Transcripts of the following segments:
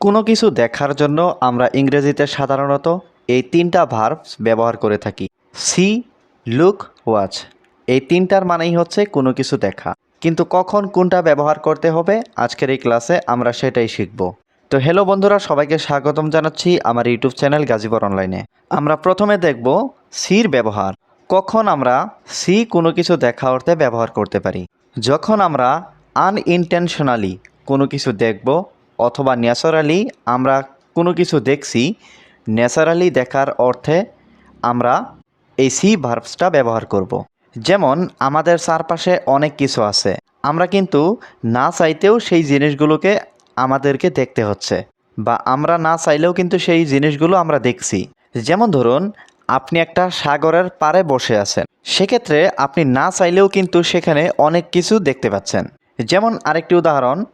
কোনো কিছু দেখার জন্য আমরা ইংরেজিতে সাধারণত এই তিনটা ভার্বস ব্যবহার করে থাকি। সি লুক ওয়াচ এই তিনটার মানেই হচ্ছে কোনো কিছু দেখা। কিন্তু কখন কোনটা ব্যবহার করতে হবে আজকের এই ক্লাসে আমরা সেটাই শিখব। তো হ্যালো বন্ধুরা, সবাইকে স্বাগতম জানাচ্ছি আমার ইউটিউব চ্যানেল গাজীপুর অনলাইনে আমরা প্রথমে দেখব সির ব্যবহার। কখন আমরা সি কোনো কিছু দেখা অর্থে ব্যবহার করতে পারি। যখন আমরা আনইনটেনশনালি কোনো কিছু দেখব অথবা ন্যাচারালি আমরা কোনো কিছু দেখছি ন্যাচারালি দেখার অর্থে আমরা এই সি ভার্বসটা ব্যবহার করব। যেমন, আমাদের চারপাশে অনেক কিছু আছে। আমরা কিন্তু না চাইতেও সেই জিনিসগুলোকে আমাদেরকে দেখতে হচ্ছে বা আমরা না চাইলেও কিন্তু সেই জিনিসগুলো আমরা দেখছি। যেমন ধরুন, আপনি একটা সাগরের পাড়ে বসে আছেন। সেক্ষেত্রে আপনি না চাইলেও কিন্তু সেখানে অনেক কিছু দেখতে পাচ্ছেন। যেমন আরেকটি উদাহরণ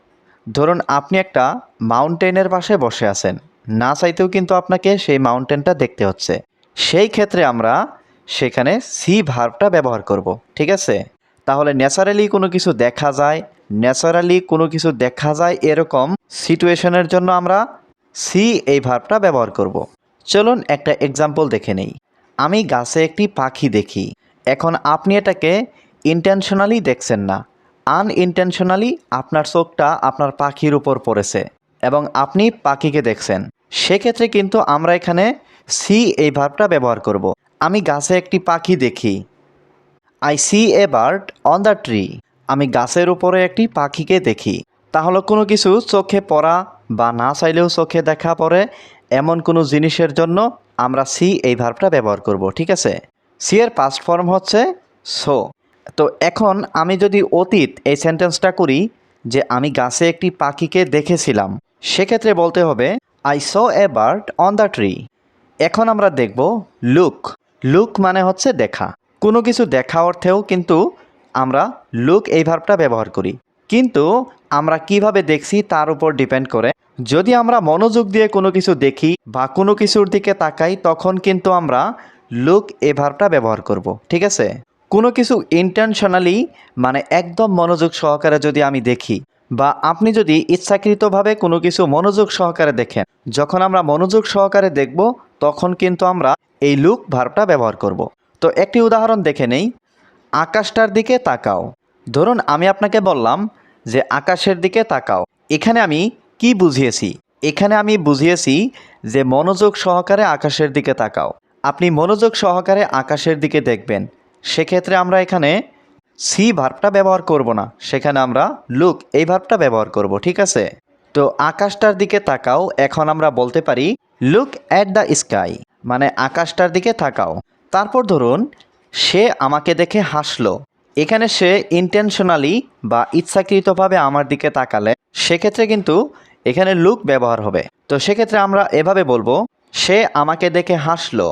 ধরুন আপনি একটা মাউন্টেনের পাশে বসে আছেন। না চাইতেও কিন্তু আপনাকে সেই মাউন্টেনটা দেখতে হচ্ছে। সেই ক্ষেত্রে আমরা সেখানে সি ভার্বটা ব্যবহার করব, ঠিক আছে? তাহলে ন্যাচারালি কোনো কিছু দেখা যায়, ন্যাচারালি কোনো কিছু দেখা যায় এরকম সিচুয়েশনের জন্য আমরা সি এই ভার্বটা ব্যবহার করব। চলুন একটা এক্সাম্পল দেখে নেই। আমি গাছে একটি পাখি দেখি। এখন আপনি এটাকে ইন্টেনশনালি দেখছেন না। আনইনটেনশনালি আপনার চোখটা আপনার পাখির উপর পড়েছে এবং আপনি পাখিকে দেখছেন। সেক্ষেত্রে কিন্তু আমরা এখানে সি এই ভার্বটা ব্যবহার করব। আমি গাছে একটি পাখি দেখি। I see a bird on the tree আমি গাছের উপরে একটি পাখিকে দেখি। তাহলে কোনো কিছু চোখে পড়া বা না চাইলেও চোখে দেখা পড়ে, এমন কোনো জিনিসের জন্য আমরা সি এই ভার্বটা ব্যবহার করব, ঠিক আছে? সি এর পাস্ট ফর্ম হচ্ছে সো তো এখন আমি যদি অতীত এই সেন্টেন্সটা করি যে আমি গাছে একটি পাখিকে দেখেছিলাম, সেক্ষেত্রে বলতে হবে I saw a bird on the tree এখন আমরা দেখব লুক লুক মানে হচ্ছে দেখা। কোনো কিছু দেখা অর্থেও কিন্তু আমরা লুক এই ভার্বটা ব্যবহার করি। কিন্তু আমরা কীভাবে দেখছি তার উপর ডিপেন্ড করে। যদি আমরা মনোযোগ দিয়ে কোনো কিছু দেখি বা কোনো কিছুর দিকে তাকাই, তখন কিন্তু আমরা লুক এই ভার্বটা ব্যবহার করব। ঠিক আছে? কোনো কিছু ইন্টেনশনালি মানে একদম মনোযোগ সহকারে যদি আমি দেখি বা আপনি যদি ইচ্ছাকৃতভাবে কোনো কিছু মনোযোগ সহকারে দেখেন, যখন আমরা মনোযোগ সহকারে দেখব, তখন কিন্তু আমরা এই লুক ভার্বটা ব্যবহার করব। তো একটি উদাহরণ দেখে নেই, আকাশটার দিকে তাকাও। ধরুন আমি আপনাকে বললাম যে আকাশের দিকে তাকাও। এখানে আমি কি বুঝিয়েছি? এখানে আমি বুঝিয়েছি যে মনোযোগ সহকারে আকাশের দিকে তাকাও। আপনি মনোযোগ সহকারে আকাশের দিকে দেখবেন। সেক্ষেত্রে আমরা এখানে সি ভার্বটা ব্যবহার করব না। সেখানে আমরা লুক এই ভার্বটা ব্যবহার করব, ঠিক আছে? তো আকাশটার দিকে তাকাও, এখন আমরা বলতে পারি, লুক অ্যাট দ্য স্কাই মানে আকাশটার দিকে তাকাও। তারপর ধরুন, সে আমাকে দেখে হাসলো। এখানে সে ইন্টেনশনালি বা ইচ্ছাকৃতভাবে আমার দিকে তাকালে, সেক্ষেত্রে কিন্তু এখানে লুক ব্যবহার হবে। তো সেক্ষেত্রে আমরা এভাবে বলব, সে আমাকে দেখে হাসলো।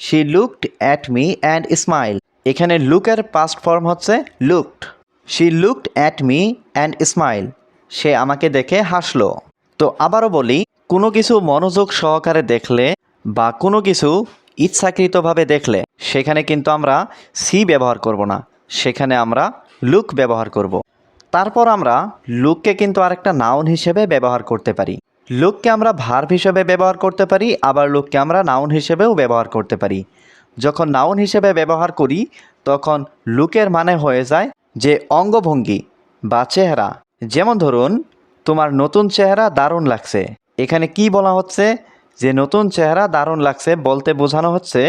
She looked at me and smile এখানে লুকের পাস্ট ফর্ম হচ্ছে looked she looked at me and smile সে আমাকে দেখে হাসলো। তো আবারও বলি, কোনো কিছু মনোযোগ সহকারে দেখলে বা কোনো কিছু ইচ্ছাকৃতভাবে দেখলে, সেখানে কিন্তু আমরা সি ব্যবহার করব না। সেখানে আমরা লুক ব্যবহার করব। তারপর আমরা লুককে কিন্তু আরেকটা নাউন হিসেবে ব্যবহার করতে পারি। লুককে আমরা ভার্ব হিসেবে ব্যবহার করতে পারি, আবার লুককে আমরা নাউন হিসেবেও ব্যবহার করতে পারি। যখন নাউন হিসেবে ব্যবহার করি, তখন লুকের মানে হয়ে যায় যে অঙ্গভঙ্গি বা চেহারা। যেমন ধরুন, তোমার নতুন চেহারা দারুণ লাগছে। এখানে কি বলা হচ্ছে? যে নতুন চেহারা দারুণ লাগছে বলতে বোঝানো হচ্ছে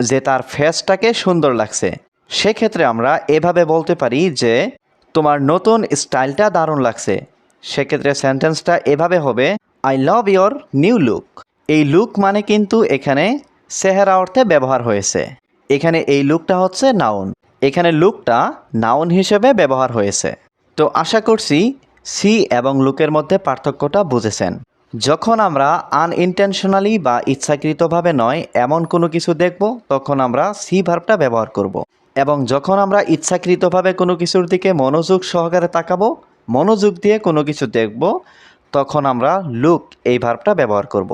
যে তার ফেসটাকে সুন্দর লাগছে। সেক্ষেত্রে আমরা এভাবে বলতে পারি যে তোমার নতুন স্টাইলটা দারুণ লাগছে। সেক্ষেত্রে সেন্টেন্সটা এভাবে হবে I love your new look এই লুক মানে কিন্তু এখানে চেহারা অর্থে ব্যবহার হয়েছে। এখানে এই লুকটা হচ্ছে নাউন এখানে লুকটা নাউন হিসেবে ব্যবহার হয়েছে। তো আশা করছি সি এবং লুকের মধ্যে পার্থক্যটা বুঝেছেন। যখন আমরা আনইনটেনশনালি বা ইচ্ছাকৃতভাবে নয়, এমন কোনো কিছু দেখব, তখন আমরা সি ভার্বটা ব্যবহার করব। এবং যখন আমরা ইচ্ছাকৃতভাবে কোনো কিছুর দিকে মনোযোগ সহকারে তাকাবো, মনোযোগ দিয়ে কোনো কিছু দেখব, তখন আমরা লুক এই ভার্বটা ব্যবহার করব।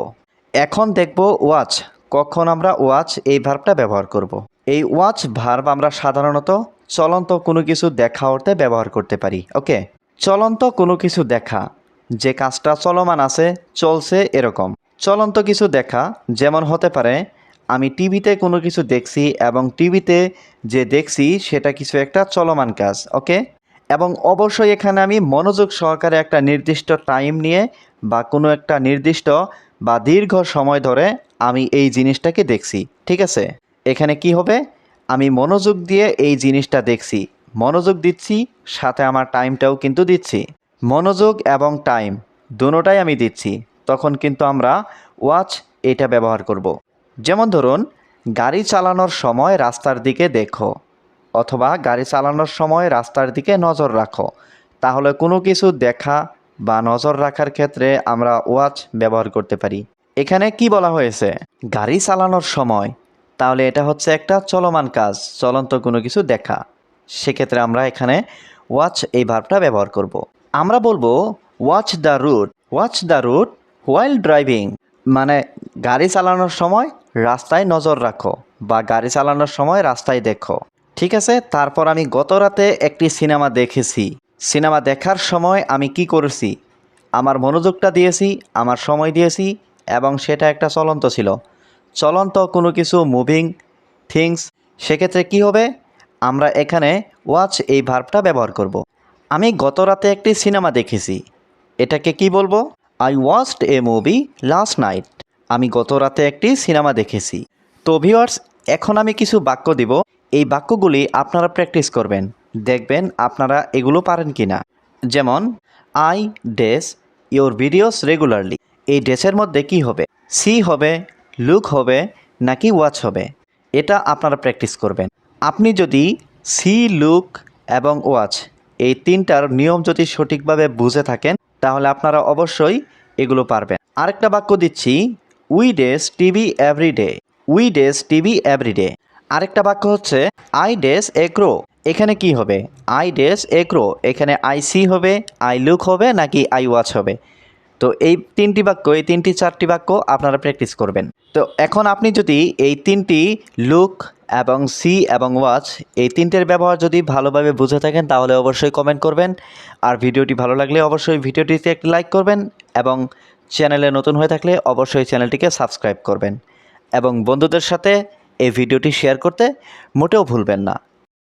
এখন দেখব ওয়াচ কখন আমরা ওয়াচ এই ভার্বটা ব্যবহার করব। এই ওয়াচ ভার্ব আমরা সাধারণত চলন্ত কোনো কিছু দেখা অর্থে ব্যবহার করতে পারি, ওকে? চলন্ত কোনো কিছু দেখা, যে কাজটা চলমান আছে, চলছে এরকম। চলন্ত কিছু দেখা, যেমন হতে পারে, আমি টিভিতে কোনো কিছু দেখছি এবং টিভিতে যে দেখছি, সেটা কিছু একটা চলমান কাজ, ওকে? এবং অবশ্যই এখানে আমি মনোযোগ সহকারে একটা নির্দিষ্ট টাইম নিয়ে বা কোনো একটা নির্দিষ্ট বা দীর্ঘ সময় ধরে আমি এই জিনিসটাকে দেখছি, ঠিক আছে? এখানে কি হবে? আমি মনোযোগ দিয়ে এই জিনিসটা দেখছি। মনোযোগ দিচ্ছি, সাথে আমার টাইমটাও কিন্তু দিচ্ছি। মনোযোগ এবং টাইম দুটোটাই আমি দিচ্ছি, তখন কিন্তু আমরা ওয়াচ এটা ব্যবহার করব। যেমন ধরুন, গাড়ি চালানোর সময় রাস্তার দিকে দেখো, অথবা গাড়ি চালানোর সময় রাস্তার দিকে নজর রাখো। তাহলে কোনো কিছু দেখা বা নজর রাখার ক্ষেত্রে আমরা ওয়াচ ব্যবহার করতে পারি। এখানে কি বলা হয়েছে? গাড়ি চালানোর সময়। তাহলে এটা হচ্ছে একটা চলমান কাজ, চলন্ত কোনো কিছু দেখা। সেক্ষেত্রে আমরা এখানে ওয়াচ এই ভার্বটা ব্যবহার করব। আমরা বলব watch the route watch the route while driving মানে গাড়ি চালানোর সময় রাস্তায় নজর রাখো বা গাড়ি চালানোর সময় রাস্তায় দেখো। ঠিক আছে? তারপর আমি গত রাতে একটি সিনেমা দেখেছি। সিনেমা দেখার সময় আমি কি করেছি? আমার মনোযোগটা দিয়েছি, আমার সময় দিয়েছি এবং সেটা একটা চলন্ত ছিল। চলন্ত কোনো কিছু মুভিং থিংস সেক্ষেত্রে কি হবে? আমরা এখানে ওয়াচ এই ভার্বটা ব্যবহার করব। আমি গত রাতে একটি সিনেমা দেখেছি। এটাকে কি বলব? I watched a movie last night আমি গত রাতে একটি সিনেমা দেখেছি। তো ভিওয়ার্স এখন আমি কিছু বাক্য দিব। এই বাক্যগুলি আপনারা প্র্যাকটিস করবেন। দেখবেন আপনারা এগুলো পারেন কি না যেমন I does your videos regularly এই ডেসের মধ্যে কি হবে? সি হবে লুক হবে, নাকি ওয়াচ হবে। এটা আপনারা প্র্যাকটিস করবেন। আপনি যদি সি লুক এবং ওয়াচ এই তিনটার নিয়ম যদি সঠিকভাবে বুঝে থাকেন, তাহলে আপনারা অবশ্যই এগুলো পারবেন। আরেকটা বাক্য দিচ্ছি we does TV everyday we does TV everyday আরেকটা বাক্য হচ্ছে আই ডেস এগ্রো এখানে কি হবে? আই ডেস এগ্রো এখানে আই সি হবে আই লুক হবে, নাকি আই ওয়াচ হবে? তো এই তিনটি বাক্য, এই তিনটি চারটি বাক্য আপনারা প্র্যাকটিস করবেন। তো এখন আপনি যদি এই তিনটি লুক এবং সি এবং ওয়াচ এই তিনটের ব্যবহার যদি ভালোভাবে বুঝে থাকেন, তাহলে অবশ্যই কমেন্ট করবেন। আর ভিডিওটি ভালো লাগলে অবশ্যই ভিডিওটিতে একটি লাইক করবেন এবং চ্যানেলে নতুন হয়ে থাকলে অবশ্যই চ্যানেলটিকে সাবস্ক্রাইব করবেন। এবং বন্ধুদের সাথে এই ভিডিওটি শেয়ার করতে মোটেও ভুলবেন না।